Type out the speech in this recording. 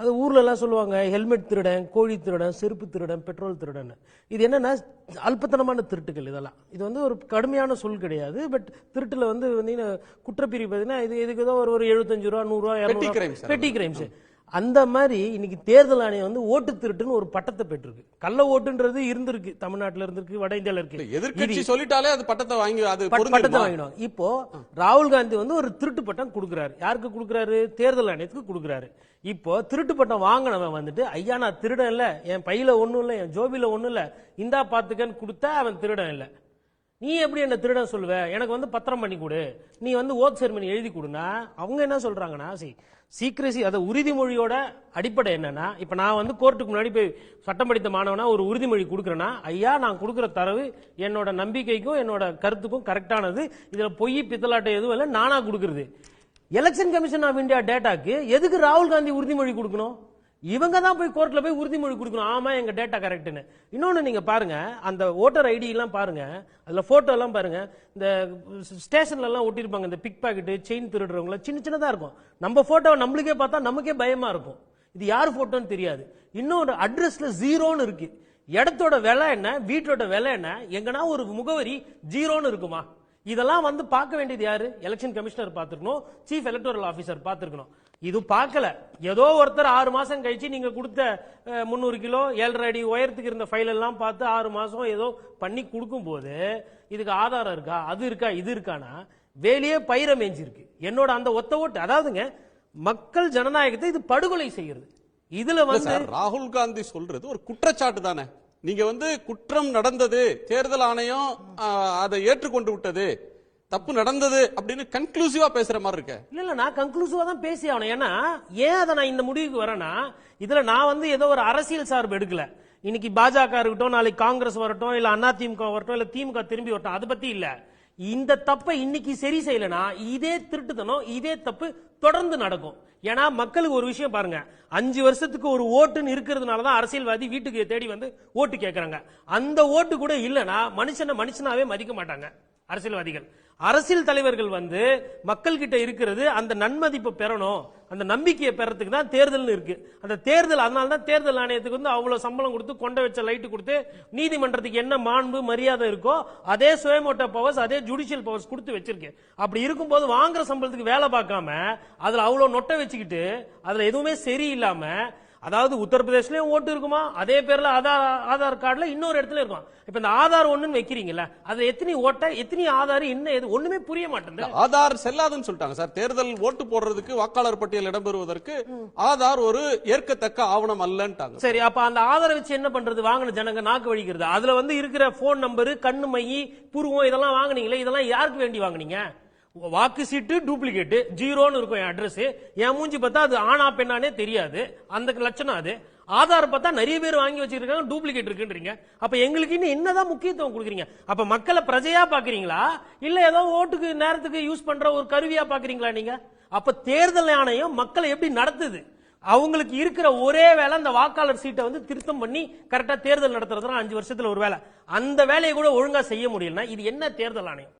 அது ஊர்ல எல்லாம் சொல்லுவாங்க ஹெல்மெட் திருடன் கோழி திருடன் செருப்பு திருடன் பெட்ரோல் திருடன் இது என்னன்னா அல்பத்தனமான திருட்டுகள் இதெல்லாம். இது வந்து ஒரு கடுமையான சொல் கிடையாது பட் திருட்டுல வந்து வந்து குற்றப்பிரிவு பார்த்தீங்கன்னா இது இதுக்கு ஏதோ ஒரு ஒரு எழுபத்தஞ்சு ரூபா நூறுரூவா. பெட்டி கிரைம்ஸ் அந்த மாதிரி இன்னைக்கு தேர்தல் ஆணையம் வந்து ஓட்டு திருட்டுன்னு ஒரு பட்டத்தை பெற்றிருக்கு. கள்ள ஓட்டுன்றது இருந்திருக்கு தமிழ்நாட்டுல இருந்திருக்கு வட இந்தியால இருக்கு. எதிர்க்கட்சி சொல்லிட்டாலே அது பட்டத்தை வாங்கி அது பட்- பட்டத்தை? வாங்கிடும் இப்போ ராகுல் காந்தி வந்து ஒரு திருட்டு பட்டம் கொடுக்குறாரு. யாருக்கு கொடுக்குறாரு? தேர்தல் ஆணையத்துக்கு கொடுக்குறாரு. இப்போ திருட்டு பட்டம் வாங்கினவன் வந்துட்டு ஐயா நான் திருடன் இல்ல. என் பையில ஒண்ணும் இல்ல என் ஜோபில ஒண்ணும் இல்ல. இந்தா பாத்துக்கன்னு கொடுத்தா அவன் திருடன் இல்ல. நீ எப்படி என்ன திருட சொல்லுவ? எனக்கு வந்து பத்திரம் பண்ணி கொடு. நீ வந்து ஓத் செர்மனி எழுதி கொடுனா அவங்க என்ன சொல்றாங்கன்னா சி சீக்ரசி அதை உறுதிமொழியோட அடிப்படை என்னன்னா இப்ப நான் வந்து கோர்ட்டுக்கு முன்னாடி போய் சட்டம் படித்த மாணவனா ஒரு உறுதிமொழி கொடுக்குறேன்னா ஐயா நான் கொடுக்குற தரவு என்னோட நம்பிக்கைக்கும் என்னோட கருத்துக்கும் கரெக்டானது இதுல பொய் பித்தலாட்டம் எதுவும் இல்லை நானா கொடுக்குறது. எலெக்ஷன் கமிஷன் ஆஃப் இந்தியா டேட்டாக்கு எதுக்கு ராகுல் காந்தி உறுதிமொழி கொடுக்கணும்? இவங்க தான் போய் கோர்ட்டில் போய் உறுதிமொழி கொடுக்கணும். ஆமாம் எங்கள் டேட்டா கரெக்டுன்னு இன்னொன்று நீங்கள் பாருங்கள் அந்த ஓட்டர் ஐடியெல்லாம் பாருங்கள் அதில் ஃபோட்டோலாம் பாருங்கள் இந்த ஸ்டேஷன்லலாம் ஒட்டியிருப்பாங்க இந்த பிக் பாக்கெட்டு செயின் திருடுறவங்கள சின்ன சின்னதாக இருக்கும். நம்ம ஃபோட்டோவை நம்மளுக்கே பார்த்தா நமக்கே பயமாக இருக்கும். இது யார் ஃபோட்டோன்னு தெரியாது. இன்னொரு அட்ரஸில் ஜீரோன்னு இருக்குது இடத்தோட விலை என்ன வீட்டோட விலை என்ன எங்கன்னா ஒரு முகவரி ஜீரோன்னு இருக்குமா? இதெல்லாம் வந்து பார்க்க வேண்டியது யாரு? எலெக்ஷன் கமிஷனர் பார்த்துருக்கணும் சீஃப் எலக்டோரல் ஆஃபீஸர் பார்த்துருக்கணும். இது பார்க்கல. ஏதோ ஒருத்தர் ஆறு மாசம் கழிச்சு நீங்க கொடுத்த 300 கிலோ ஏழரை அடி உயரத்துக்கு இருந்த ஃபைல் எல்லாம் பார்த்து ஆறு மாசம் ஏதோ பண்ணி கொடுக்கும் போது இதுக்கு ஆதாரம் இருக்கா அது இருக்கா இது இருக்கானா? வேலையே பயிர மேய்ஞ்சிருக்கு. என்னோட அந்த ஒத்த ஓட்டு அதாவதுங்க மக்கள் ஜனநாயகத்தை இது படுகொலை செய்யறது இதுல வந்து ராகுல் காந்தி சொல்றது ஒரு குற்றச்சாட்டு தானே. நீங்க வந்து குற்றம் நடந்தது தேர்தல் ஆணையம் அதை ஏற்றுக்கொண்டு விட்டது. தப்பு நடந்தது அப்படின்னு கன்க்ளூசிவா பேசுற மாதிரி இருக்க. இல்ல இல்ல நான் கன்க்ளூசிவா தான் பேசி ஆகணும். ஏன்னா ஏன் அதை நான் இந்த முடிவுக்கு வரேன்னா இதுல நான் வந்து ஏதோ ஒரு அரசியல் சார்பு எடுக்கல. இன்னைக்கு பாஜக இருக்கட்டும் நாளைக்கு காங்கிரஸ் வரட்டும் இல்ல திமுக வரட்டும் இல்ல திமுக திரும்பி வரட்டும் அதை பத்தி இல்ல. இந்த தப்பை இன்னைக்கு சரி செய்யலனா இதே திருட்டுத்தனம் இதே தப்பு தொடர்ந்து நடக்கும். ஏன்னா மக்களுக்கு ஒரு விஷயம் பாருங்க. அஞ்சு வருஷத்துக்கு ஒரு ஓட்டுன்னு இருக்கிறதுனால தான் அரசியல்வாதி வீட்டுக்கு தேடி வந்து ஓட்டு கேட்கறாங்க அந்த ஓட்டு கூட இல்லைன்னா மனுஷனை மனுஷனாவே மதிக்க மாட்டாங்க அரசியல்வாதிகள். அரசியல் தலைவர்கள் வந்து மக்கள் கிட்ட இருக்கிறது அந்த நன்மதிப்பை பெறணும். அந்த நம்பிக்கையை பெறத்துக்கு தான் தேர்தல்னு இருக்கு. அந்த தேர்தல் அதனால தான் தேர்தல் ஆணையத்துக்கு வந்து அவ்வளவு சம்பளம் கொடுத்து கொண்ட வச்ச லைட்டு கொடுத்து நீதிமன்றத்துக்கு என்ன மாண்பு மரியாதை இருக்கோ அதே சுயமோட்ட பவர்ஸ் அதே ஜுடிஷியல் பவர்ஸ் கொடுத்து வச்சிருக்கு அப்படி இருக்கும்போது வாங்குற சம்பளத்துக்கு வேலை பார்க்காம அதுல அவ்வளவு நொட்டை வச்சுக்கிட்டு அதுல எதுவுமே சரியில்லாம அதாவது உத்தரப்பிரதேஷ்லயும் ஓட்டு இருக்குமா? அதே பேர்ல ஆதார் ஆதார் கார்டுல இன்னொரு இடத்துல இருக்கும். இப்ப இந்த ஆதார் ஒண்ணுன்னு வைக்கிறீங்களா அது எத்தனை ஓட்ட எத்தனை ஆதார் என்ன எது ஒண்ணுமே புரிய மாட்டேங்குது ஆதார் செல்லாதுன்னு சொல்லிட்டாங்க சார். தேர்தல் ஓட்டு போடுறதுக்கு வாக்காளர் பட்டியல் இடம்பெறுவதற்கு ஆதார் ஒரு ஏற்கத்தக்க ஆவணம் அல்லன்ட்டாங்க சரி. அப்ப அந்த ஆதாரை வச்சு என்ன பண்றது? வாங்கின ஜனங்க நாக்கு வழிக்கிறது அதுல வந்து இருக்கிற போன் நம்பரு கண்ணு மையி புருவம் இதெல்லாம் வாங்குனீங்களே இதெல்லாம் யாருக்கு வேண்டி வாங்குனீங்க? வாக்கு சீட்டு டூப்ளிகேட் ஜீரோன்னு இருக்கும் என் அட்ரஸ் என் மூஞ்சி பார்த்தா அது ஆனா பெண்ணானே தெரியாது. அந்த லட்சணம் அது. ஆதார் பார்த்தா நிறைய பேர் வாங்கி வச்சிருக்காங்க டூப்ளிகேட் இருக்குன்றீங்க. அப்ப எங்களுக்கு இன்னும் என்னதான் முக்கியத்துவம் கொடுக்குறீங்க? அப்ப மக்களை பிரஜையா பாக்குறீங்களா? இல்ல ஏதோ ஓட்டுக்கு நேரத்துக்கு யூஸ் பண்ற ஒரு கருவியா பாக்குறீங்களா நீங்க? அப்ப தேர்தல் ஆணையம் மக்களை எப்படி நடத்துது? அவங்களுக்கு இருக்கிற ஒரே வேலை அந்த வாக்காளர் சீட்டை வந்து திருத்தம் பண்ணி கரெக்டா தேர்தல் நடத்துறதுனா அஞ்சு வருஷத்துல ஒரு வேலை அந்த வேலையை கூட ஒழுங்கா செய்ய முடியலன்னா இது என்ன தேர்தல் ஆணையம்?